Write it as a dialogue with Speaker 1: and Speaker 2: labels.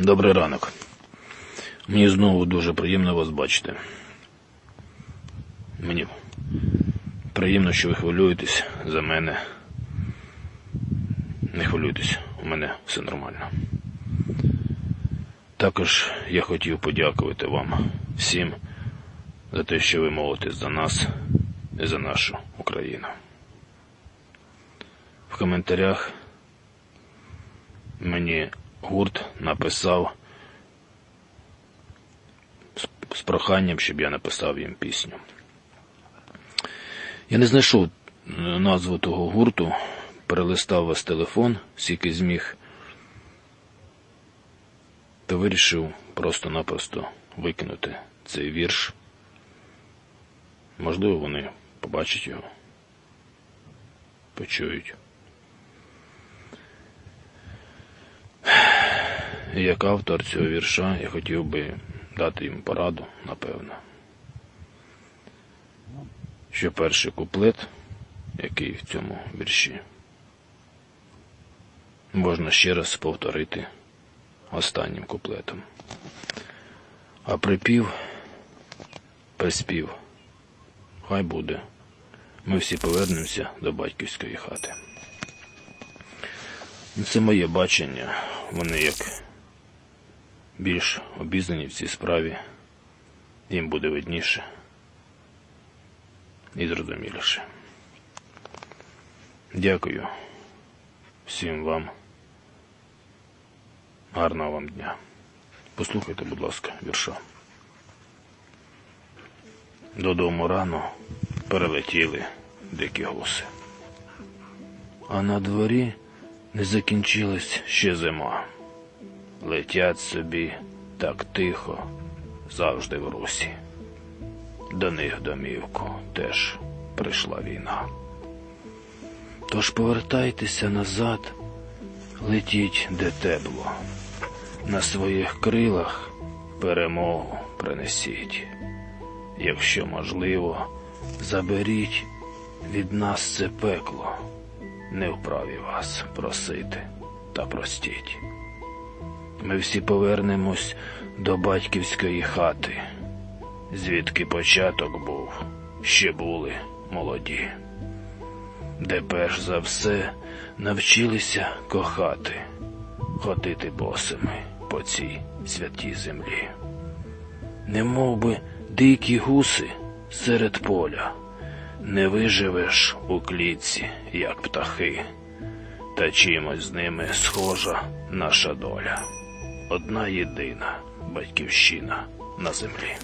Speaker 1: Добрий ранок. Мені знову дуже приємно вас бачити. Мені приємно, що ви хвилюєтесь за мене. Не хвилюйтесь, у мене все нормально. Також я хотів подякувати вам всім за те, що ви молитесь за нас і за нашу Україну. В коментарях мені гурт написав з, проханням, щоб я написав їм пісню. Я не знайшов е, назву того гурту, перелистав вас телефон, скільки зміг, то вирішив просто-напросто викинути цей вірш. Можливо, вони побачать його, почують. І Як автор цього вірша я хотів би дати їм пораду, напевно. Що перший куплет, який в цьому вірші, можна ще раз повторити останнім куплетом. А припів, приспів, хай буде. Ми всі повернемося до батьківської хати. Це моє бачення. Вони як більш обізнані в цій справі, їм буде видніше і зрозуміліше. Дякую всім вам. Гарного вам дня. Послухайте, будь ласка, вірша. Додому рано перелетіли дикі гуси. А на дворі не закінчилась ще зима. Летять собі так тихо, завжди в русі. До них домівку теж прийшла війна. Тож повертайтеся назад, летіть де тепло, на своїх крилах перемогу принесіть. Якщо можливо, заберіть від нас це пекло, не вправі вас просити та простіть. Ми всі повернемось до батьківської хати, звідки початок був, ще були молоді, де перш за все навчилися кохати, ходити босими по цій святій землі. Не би дикі гуси серед поля, не виживеш у клітці, як птахи, та чимось з ними схожа наша доля одна єдина батьківщина на землі.